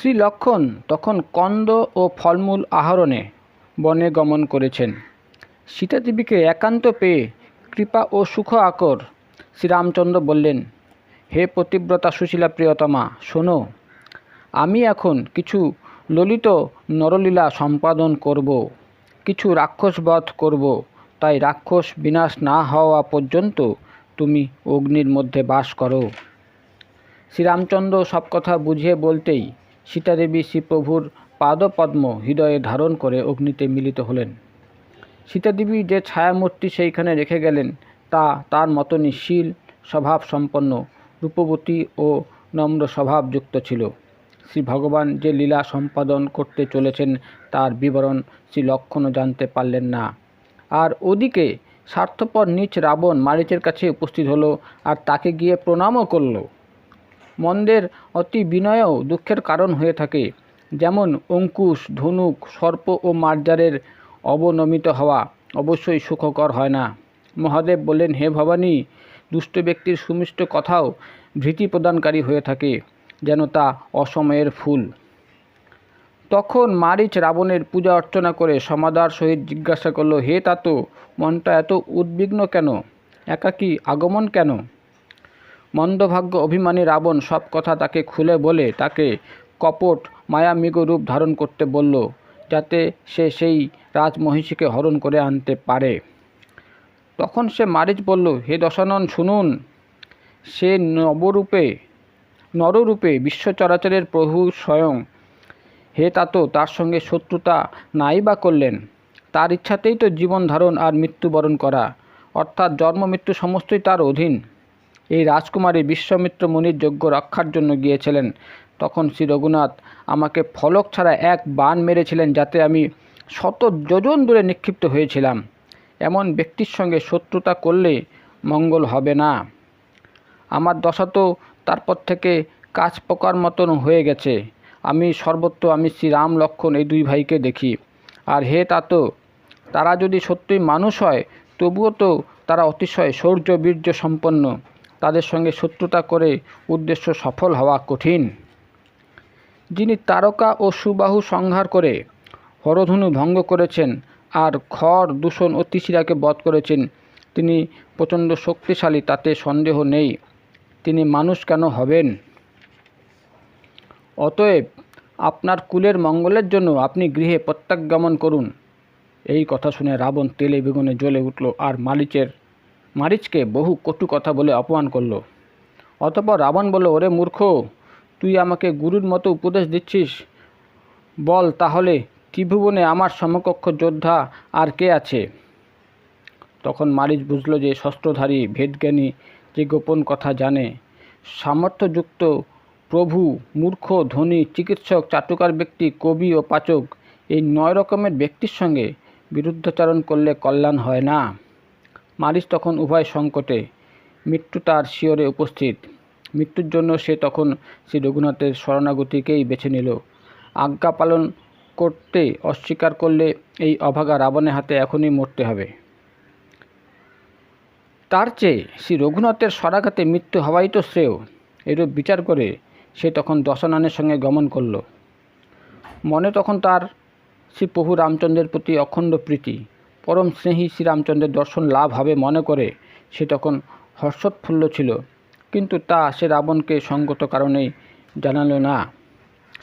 শ্রী লক্ষণ তখন কন্দ ও ফলমূল আহরণে বনে গমন করেছেন। সীতাদেবীকে একান্ত পেয়ে কৃপা ও সুখ আকর শ্রীরামচন্দ্র বললেন, হে পতিব্রতা সুশীলা প্রিয়তমা, শোনো, আমি এখন কিছু ললিত নরলীলা সম্পাদন করব, কিছু রাক্ষস বধ করব, তাই রাক্ষস বিনাশ না হওয়া পর্যন্ত তুমি অগ্নির মধ্যে বাস করো। শ্রীরামচন্দ্র সব কথা বুঝিয়ে বলতেই সীতাদেবী শ্রীপ্রভুর পাদপদ্ম হৃদয়ে ধারণ করে অগ্নিতে মিলিত হলেন। সীতাদেবী যে ছায়ামূর্তি সেইখানে রেখে গেলেন, তা তার মতনই শীল স্বভাব সম্পন্ন রূপবতী ও নম্র স্বভাবযুক্ত ছিল। শ্রী ভগবান যে লীলা সম্পাদন করতে চলেছেন, তার বিবরণ শ্রী লক্ষণও জানতে পারলেন না। আর ওদিকে স্বার্থপর নিচ রাবণ মারিচের কাছে উপস্থিত হলো আর তাকে গিয়ে প্রণামও করল। মন্দের অতি বিনয়ও দুঃখের কারণ হয়ে থাকে। যেমন অঙ্কুশ, ধনুক, সর্প ও মার্জারের অবনমিত হওয়া অবশ্যই সুখকর হয় না। মহাদেব বললেন, হে ভবানী, দুষ্ট ব্যক্তির সুমিষ্ট কথাও ভীতি প্রদানকারী হয়ে থাকে, যেন তা অসময়ের ফুল। তখন মারিচ রাবণের পূজা অর্চনা করে সমাদার সহিত জিজ্ঞাসা করল, হে তাতো, মনটা এত উদ্বিগ্ন কেন? একাকী আগমন কেন? মন্দভাগ্য অভিমানী রাবণ সব কথা তাকে খুলে বলে, তাকে কপট মায়ামিগ রূপ ধারণ করতে বলল, যাতে সে সেই রাজমহিষীকে হরণ করে আনতে পারে। তখন সে মারিচ বলল, হে দশানন, শুনুন। সে নবরূপে, নররূপে বিশ্ব চরাচরের প্রভু স্বয়ং। হে তাতো, তার সঙ্গে শত্রুতা নাই বা করলেন। তার ইচ্ছাতেই তো জীবন ধারণ আর মৃত্যুবরণ করা। অর্থাৎ জন্ম মৃত্যু সমস্তই তার অধীন। এই রাজকুমারী বিশ্বমিত্র মুনির যজ্ঞ রক্ষার জন্য গিয়েছিলেন। তখন শ্রী রঘুনাথ আমাকে ফলক ছাড়া এক বান মেরেছিলেন যাতে আমি শত যোজন দূরে নিক্ষিপ্ত হয়েছিলাম। এমন ব্যক্তির সঙ্গে শত্রুতা করলে মঙ্গল হবে না। আমার দশা তো তারপর থেকে কাজ পোকার মতন হয়ে গেছে। আমি সর্বত্র আমি শ্রী রাম লক্ষণ এই দুই ভাইকে দেখি। আর হে তাতো, তারা যদি সত্যিই মানুষ হয়, তবুও তো তারা অতিশয় শৌর্য বীর্য সম্পন্ন। তাদের সঙ্গে শত্রুতা করে উদ্দেশ্য সফল হওয়া কঠিন। যিনি তারকা ও সুবাহু সংহার করে হরধনু ভঙ্গ করেছেন আর খড় দূষণ ও তিসিরাকে বধ করেছেন, তিনি প্রচণ্ড শক্তিশালী, তাতে সন্দেহ নেই। তিনি মানুষ কেন হবেন? অতএব আপনার কুলের মঙ্গলের জন্য আপনি গৃহে প্রত্যাগমন করুন। এই কথা শুনে রাবণ তেলে বেগুনে জ্বলে উঠল আর মালিচের মারিচকে বহু কটু কথা বলে অপমান করল। অতপর রাবণ বলল, ওরে মূর্খ, তুই আমাকে গুরুর মতো উপদেশ দিচ্ছিস। বল তাহলে ত্রিভুবনে আমার সমকক্ষ যোদ্ধা আর কে আছে? তখন মারিচ বুঝল যে শস্ত্রধারী, ভেদজ্ঞানী যে গোপন কথা জানে, সামর্থ্যযুক্ত, প্রভু, মূর্খ, ধনী, চিকিৎসক, চাটুকার ব্যক্তি, কবি ও পাচক, এই নয় রকমের ব্যক্তির সঙ্গে বিরুদ্ধাচরণ করলে কল্যাণ হয় না। মারিচ তখন উভয় সংকটে, মৃত্যু তার শিয়রে উপস্থিত। মৃত্যুর জন্য সে তখন শ্রী রঘুনাথের শরণাগতিকেই বেছে নিল। আজ্ঞা পালন করতে অস্বীকার করলে এই অভাগা রাবণের হাতে এখনই মরতে হবে। তার চেয়ে শ্রী রঘুনাথের স্বরাঘাতে মৃত্যু হওয়াই তো শ্রেয়। এরূপ বিচার করে সে তখন দশনানের সঙ্গে গমন করল। মনে তখন তার শ্রী প্রভু রামচন্দ্রের প্রতি অখণ্ড প্রীতি। পরম স্নেহী শ্রীরামচন্দ্রের দর্শন লাভ হবে মনে করে সে তখন হর্ষোৎফুল্ল ছিল। কিন্তু তা সে রাবণকে সঙ্গত কারণেই জানালো না।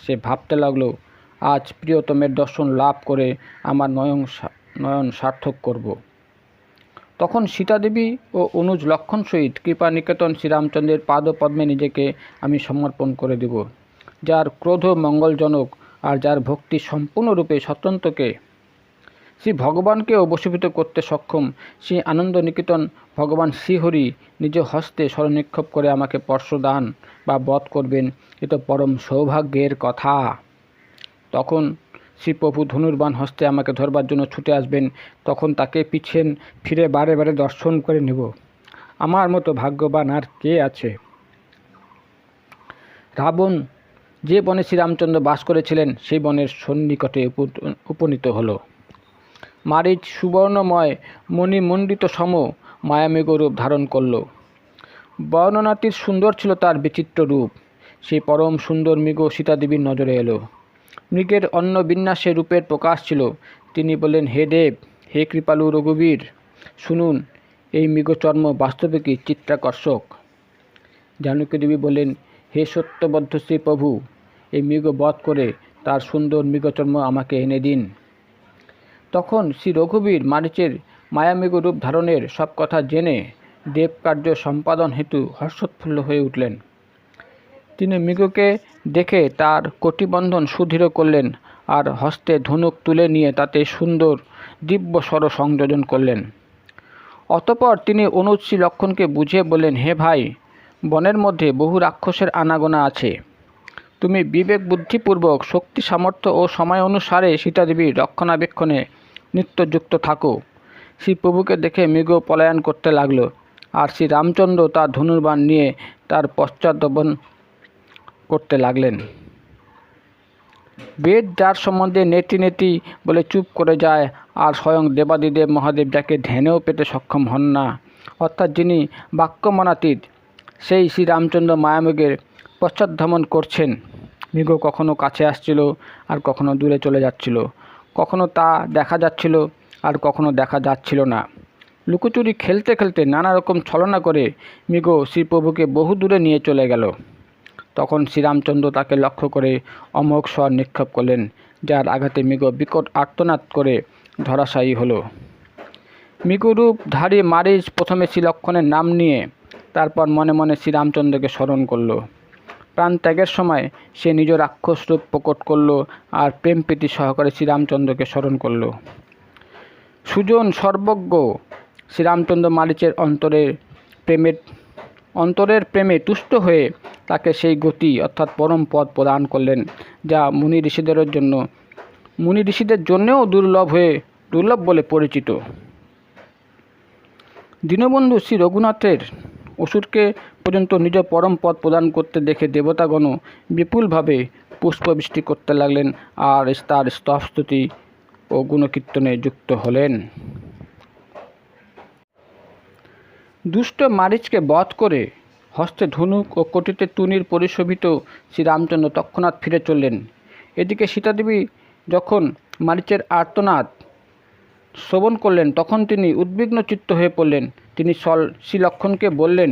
সে ভাবতে লাগল, আজ প্রিয়তমের দর্শন লাভ করে আমার নয়ন নয়ন সার্থক করব। তখন সীতাদেবী ও অনুজ লক্ষণ সহিত কৃপা নিকেতন শ্রীরামচন্দ্রের পাদপদ্মে নিজেকে আমি সমর্পণ করে দেব। যার ক্রোধ মঙ্গলজনক আর যার ভক্তি সম্পূর্ণরূপে স্বতন্ত্রকে শ্রী ভগবানকেও বশীভূত করতে সক্ষম শ্রী আনন্দ নিকেতন ভগবান শ্রীহরি নিজ হস্তে স্মরণিক্ষেপ করে আমাকে পর্শদান বা বধ করবেন, এ তো পরম সৌভাগ্যের কথা। তখন শ্রীপ্রভু ধনুর্বান হস্তে আমাকে ধরবার জন্য ছুটে আসবেন, তখন তাকে পিছেন ফিরে বারে বারে দর্শন করে নেব। আমার মতো ভাগ্যবান আর কে আছে? রাবণ, যে বনে শ্রীরামচন্দ্র বাস করেছিলেন, সেই বনের সন্নিকটে উপনীত হলো। মারিচ সুবর্ণময় মণিমণ্ডিত সম মায়ামেঘ রূপ ধারণ করল। বর্ণনাটির সুন্দর ছিল তার বিচিত্র রূপ। সেই পরম সুন্দর মৃগ সীতাদেবীর নজরে এলো। মৃগের অন্য বিন্যাসে রূপের প্রকাশ ছিল। তিনি বললেন, হে দেব, হে কৃপালু রঘুবীর, শুনুন, এই মৃগচর্ম বাস্তবে কি চিত্রাকর্ষক জানকী দেবী বললেন, হে সত্যবদ্ধ শ্রী প্রভু, এই মৃগ বধ করে তার সুন্দর মৃগচর্ম আমাকে এনে দিন। তখন শ্রী রঘুবীর মারিচের মায়ামৃগ রূপ ধারণের সব কথা জেনে দেবকার্য সম্পাদন হেতু হর্ষোৎফুল্ল হয়ে উঠলেন। তিনি মৃগকে দেখে তার কটিবন্ধন সুদৃঢ় করলেন আর হস্তে ধনুক তুলে নিয়ে তাতে সুন্দর দিব্য স্বর সংযোজন করলেন। অতপর তিনি অনুজ শ্রী লক্ষণকে বুঝিয়ে বললেন, হে ভাই, বনের মধ্যে বহু রাক্ষসের আনাগোনা আছে। তুমি বিবেক বুদ্ধিপূর্বক, শক্তি সামর্থ্য ও সময় অনুসারে সীতাদেবীর রক্ষণাবেক্ষণে নিত্যযুক্ত থাকো। শ্রী প্রভুকে দেখে মৃগ পলায়ন করতে লাগল। আর শ্রী রামচন্দ্র তার ধনুর্বাণ নিয়ে তার পশ্চাদ্ধাবন করতে লাগলেন। বেদ যার সম্বন্ধে নেতি নেতি বলে চুপ করে যায়, আর স্বয়ং দেবাদিদেব মহাদেব যাকে ধ্যানেও পেতে সক্ষম হন না, অর্থাৎ যিনি বাক্যমনাতীত, সেই শ্রীরামচন্দ্র মায়ামৃগের পশ্চাদ্ধামন করছেন। মৃগ কখনো কাছে আসছিল, আর কখনো দূরে চলে যাচ্ছিল। কখনো তা দেখা যাচ্ছিল আর কখনো দেখা যাচ্ছিল না। লুকোচুরি খেলতে খেলতে নানা রকম ছলনা করে মৃগ শ্রীপ্রভুকে বহু দূরে নিয়ে চলে গেল। তখন শ্রীরামচন্দ্র তাকে লক্ষ্য করে অমোঘ স্বর নিক্ষেপ করলেন, যার আঘাতে মৃগ বিকট আর্তনাদ করে ধরাশায়ী হল। হলো মৃগরূপধারী মারিচ প্রথমে শ্রীলক্ষণের নাম নিয়ে তারপর মনে মনে শ্রীরামচন্দ্রকে স্মরণ করল। প্রাণ ত্যাগের সময় সে নিজ রাক্ষস রূপ প্রকট করল আর প্রেম প্রীতি সহকারে শ্রীরামচন্দ্রকে স্মরণ করল। সুজন সর্বজ্ঞ শ্রীরামচন্দ্র মারিচের অন্তরের প্রেমের অন্তরের প্রেমে তুষ্ট হয়ে তাকে সেই গতি অর্থাৎ পরম পদ প্রদান করলেন, যা মুনি ঋষিদের জন্য, মুনি ঋষিদের জন্যেও দুর্লভ হয়ে, দুর্লভ বলে পরিচিত। দীনবন্ধু শ্রী রঘুনাথের অসুরকে পর্যন্ত নিজ পরম পদ প্রদান করতে দেখে দেবতাগণ বিপুলভাবে পুষ্পবৃষ্টি করতে লাগলেন আর তার স্তবস্তুতি ও গুণকীর্তনে যুক্ত হলেন। দুষ্ট মারিচকে বধ করে হস্তে ধনুক ও কোটিতে তুনির পরিশোভিত শ্রীরামচন্দ্র তৎক্ষণাৎ ফিরে চললেন। এদিকে সীতাদেবী যখন মারিচের আর্তনাদ শ্রবণ করলেন, তখন তিনি উদ্বিগ্ন চিত্ত হয়ে পড়লেন। তিনি সল, শ্রীলক্ষণকে বললেন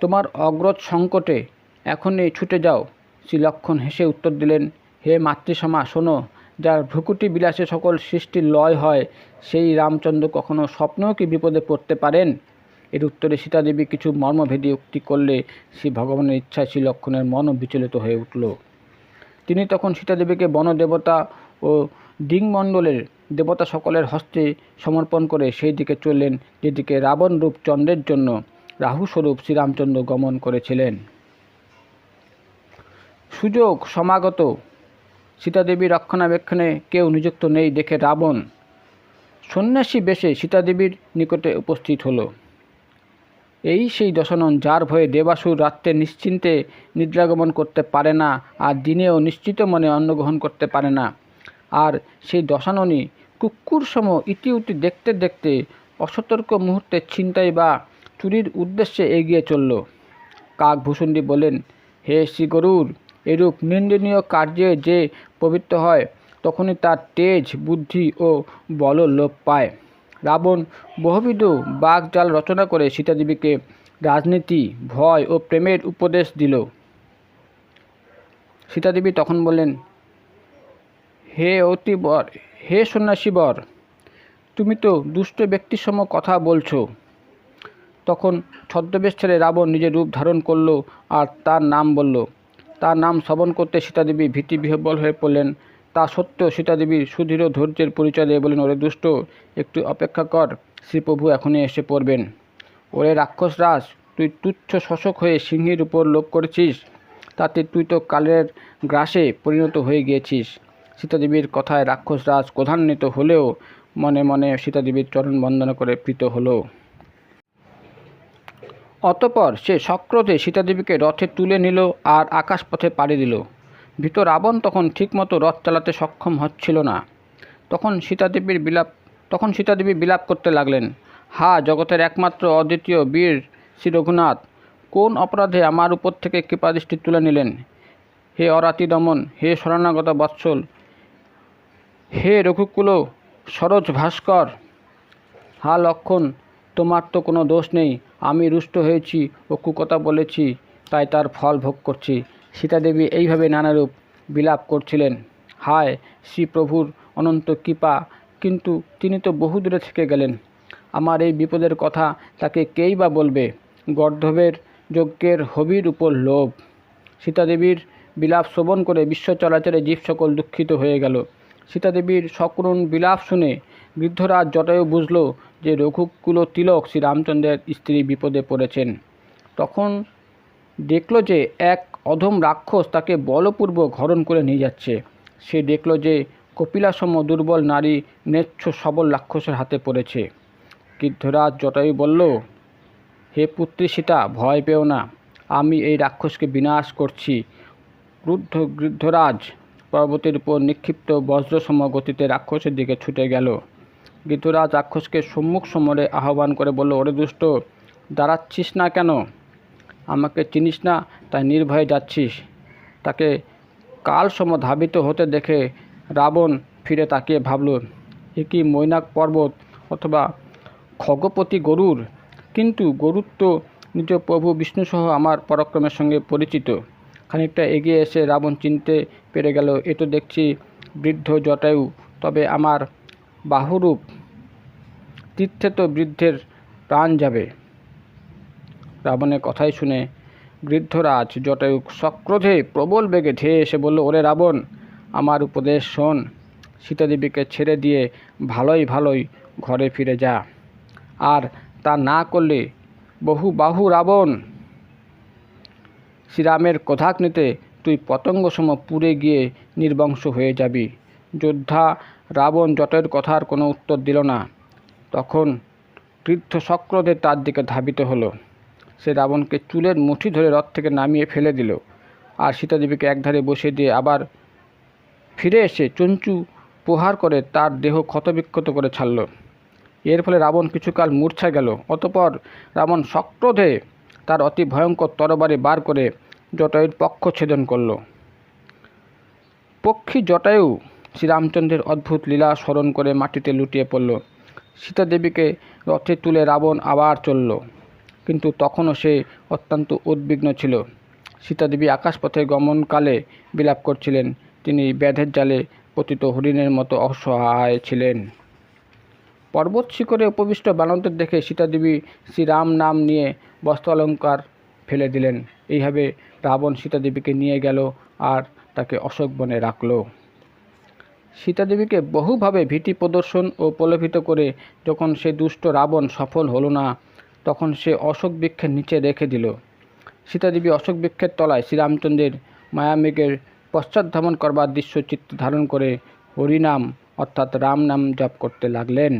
তোমার অগ্রজ সংকটে এখনই ছুটে যাও। শ্রীলক্ষণ হেসে উত্তর দিলেন, হে মাতৃসমা, শোনো, যার ভ্রুকুটি বিলাসে সকল সৃষ্টির লয় হয়, সেই রামচন্দ্র কখনো স্বপ্নেও কি বিপদে পড়তে পারেন? এর উত্তরে সীতাদেবী কিছু মর্মভেদী উক্তি করলে শ্রী ভগবানের ইচ্ছায় শ্রী লক্ষণের মনও বিচলিত হয়ে উঠল। তিনি তখন সীতাদেবীকে বনদেবতা ও দিংমণ্ডলের দেবতা সকলের হস্তে সমর্পণ করে সেই দিকে চললেন, যেদিকে রাবণ রূপ চন্দ্রের জন্য। রাহুস্বরূপ শ্রীরামচন্দ্র গমন করেছিলেন। সুযোগ সমাগত। সীতাদেবী রক্ষণাবেক্ষণে কেউ নিযুক্ত নেই দেখে রাবণ সন্ন্যাসী বেশে সীতাদেবীর নিকটে উপস্থিত হল। এই সেই দশানন যার ভয়ে দেবাসুর রাত্রে নিশ্চিন্তে নিদ্রাগমন করতে পারে না আর দিনেও নিশ্চিত মনে অন্ন গ্রহণ করতে পারে না। আর সেই দশাননী কুকুর সম ইতিউতি দেখতে দেখতে অসতর্ক মুহূর্তে ছিনতাই বা চুরির উদ্দেশ্যে এগিয়ে চলল। কাক কাকভূষণটি বলেন হে শ্রী গরুর এরূপ নিন্দনীয় কার্যে যে পবিত্র হয়, তখনই তার তেজ, বুদ্ধি ও বল লোপ পায়। রাবণ বহুবিধ বাঘজাল রচনা করে সীতাদেবীকে রাজনীতি, ভয় ও প্রেমের উপদেশ দিল। সীতাদেবী তখন বললেন, হে অতি বর, হে সন্ন্যাসী বর, তুমি তো দুষ্ট ব্যক্তির সম কথা বলছো। তখন ছদ্মবেশ ছেড়ে রাবণ নিজের রূপ ধারণ করল আর তার নাম বলল। তার নাম শ্রবণ করতে সীতাদেবী ভীতিবিহ্বল হয়ে পড়লেন। তা সত্ত্বেও সীতাদেবীর সুদৃঢ় ধৈর্যের পরিচয় দিয়ে বলেন, ওরে দুষ্ট, একটু অপেক্ষা কর, শ্রীপ্রভু এখনই এসে পড়বেন। ওরে রাক্ষস রাজ, তুই তুচ্ছ শোষক হয়ে সিংহের উপর লোভ করেছিস, তাতে তুই তো কালের গ্রাসে পরিণত হয়ে গিয়েছিস। সীতাদেবীর কথায় রাক্ষস রাজ ক্রধান্বিত হলেও মনে মনে সীতাদেবীর চরণ বন্দনা করে প্রীত হলো। অতপর সে সক্রোধে সীতাদেবীকে রথে তুলে নিল আর আকাশপথে পাড়ি দিল। ভীত রাবণ তখন ঠিকমতো রথ চালাতে সক্ষম হচ্ছিল না। তখন সীতাদেবীর বিলাপ তখন সীতাদেবী বিলাপ করতে লাগলেন, হা, জগতের একমাত্র অদ্বিতীয় বীর শ্রী রঘুনাথ, কোন অপরাধে আমার উপর থেকে কৃপাদৃষ্টি তুলে নিলেন? হে অরাতি দমন, হে শরণাগত বৎসল, হে রঘুকুল, সরোজ ভাস্কর, হা, লক্ষণ, তোমার তো কোনো দোষ নেই। আমি রুষ্ট হয়েছি ও কুকথা বলেছি, তাই তার ফল ভোগ করছি। সীতাদেবী এইভাবে নানারূপ বিলাপ করছিলেন। হায় শ্রী প্রভুর অনন্ত কৃপা, কিন্তু তিনি তো বহু দূরে থেকে গেলেন। আমার এই বিপদের কথা তাকে কেই বা বলবে? গর্ধবের যজ্ঞের হবির উপর লোভ। সীতাদেবীর বিলাপ শ্রবণ করে বিশ্ব চলাচলে জীব সকল দুঃখিত হয়ে গেল। সীতাদেবীর সকরুণ বিলাপ শুনে বৃদ্ধরাজ জটায়ু বুঝল যে রঘুকুল তিলক শ্রীরামচন্দ্রের স্ত্রী বিপদে পড়েছেন, তখন দেখল যে এক অধম রাক্ষস তাকে বলপূর্বক হরণ করে নিয়ে যাচ্ছে। সে দেখল যে কপিলাসম দুর্বল নারী নেচ্ছ সবল রাক্ষসের হাতে পড়েছে। গৃদ্ধরাজ জটায়ু বলল, হে পুত্রী সীতা, ভয় পেও না, আমি এই রাক্ষসকে বিনাশ করছি। ক্রুদ্ধ গৃদ্ধরাজ পর্বতের উপর নিক্ষিপ্ত বজ্রসম গতিতে রাক্ষসের দিকে ছুটে গেল। গৃদ্ধরাজ রাক্ষসকে সম্মুখ সমরে আহ্বান করে বলল, ওরে দুষ্ট, দাঁড়াচ্ছিস না কেন? আমাকে চিনিস না, তাই নির্ভয়ে যাচ্ছিস তাকে কাল সম ধাবিত হতে দেখে রাবণ ফিরে তাকিয়ে ভাবল, এ কি মৈনাক পর্বত অথবা খগপতি গরুর? কিন্তু গরুর তো নিজ প্রভু বিষ্ণুসহ আমার পরাক্রমের সঙ্গে পরিচিত। খানিকটা এগিয়ে এসে রাবণ চিনতে পেরে গেল, এ তো দেখছি বৃদ্ধ জটায়ু, তবে আমার বাহুরূপ তীর্থে তো বৃদ্ধের প্রাণ যাবে। রাবণের কথাই শুনে বৃদ্ধরাজ জটায়ু সক্রোধে প্রবল বেগে ধেয়ে এসে বলল, ওরে রাবণ, আমার উপদেশ শোন। সীতাদেবীকে ছেড়ে দিয়ে ভালোই ভালোই ঘরে ফিরে যা। আর তা না করলে বহু বাহু রাবণ, শ্রীরামের ক্রোধাগ্নিতে তুই পতঙ্গ সম পুড়ে গিয়ে নির্বংশ হয়ে যাবি। যোদ্ধা রাবণ জটের কথার কোনো উত্তর দিল না। তখন বৃদ্ধ সক্রোধে তার দিকে ধাবিত হলো। সে রাবণকে চুলের মুঠি ধরে রথ থেকে নামিয়ে ফেলে দিল আর সীতাদেবীকে একধারে বসিয়ে দিয়ে আবার ফিরে এসে চঞ্চু প্রহার করে তার দেহ ক্ষতবিক্ষত করে ছাড়ল। এর ফলে রাবণ কিছুকাল মূর্ছা গেল। অতপর রাবণ সক্রোধে তার অতি ভয়ঙ্কর তরবারি বার করে জটায়ুর পক্ষ ছেদন করল। পক্ষী জটায়ু শ্রীরামচন্দ্রের অদ্ভুত লীলা স্মরণ করে মাটিতে লুটিয়ে পড়ল। সীতাদেবীকে রথে তুলে রাবণ আবার চলল। কিন্তু তখনও সে অত্যন্ত উদ্বিগ্ন ছিল। সীতাদেবী আকাশপথে গমনকালে বিলাপ করছিলেন। তিনি ব্যাধের জালে পতিত হরিণের মতো অসহায় ছিলেন। পর্বত শিখরে উপবিষ্ট বানরদের দেখে সীতাদেবী শ্রীরাম নাম নিয়ে বস্ত্র অলঙ্কার ফেলে দিলেন। এইভাবে রাবণ সীতাদেবীকে নিয়ে গেল আর তাকে অশোক বনে রাখল। সীতাদেবীকে বহুভাবে ভীতি প্রদর্শন ও প্রলোভিত করে যখন সে দুষ্ট রাবণ সফল হলো না, তখন সে অশোক বৃক্ষের নিচে রেখে দিল। সীতাদেবী অশোক বৃক্ষের তলায় শ্রীরামচন্দ্রের মায়ামেঘের পশ্চাদ্ধমন করবার দৃশ্য চিত্র ধারণ করে হরিনাম, অর্থাৎ রাম নাম জপ করতে লাগলেন।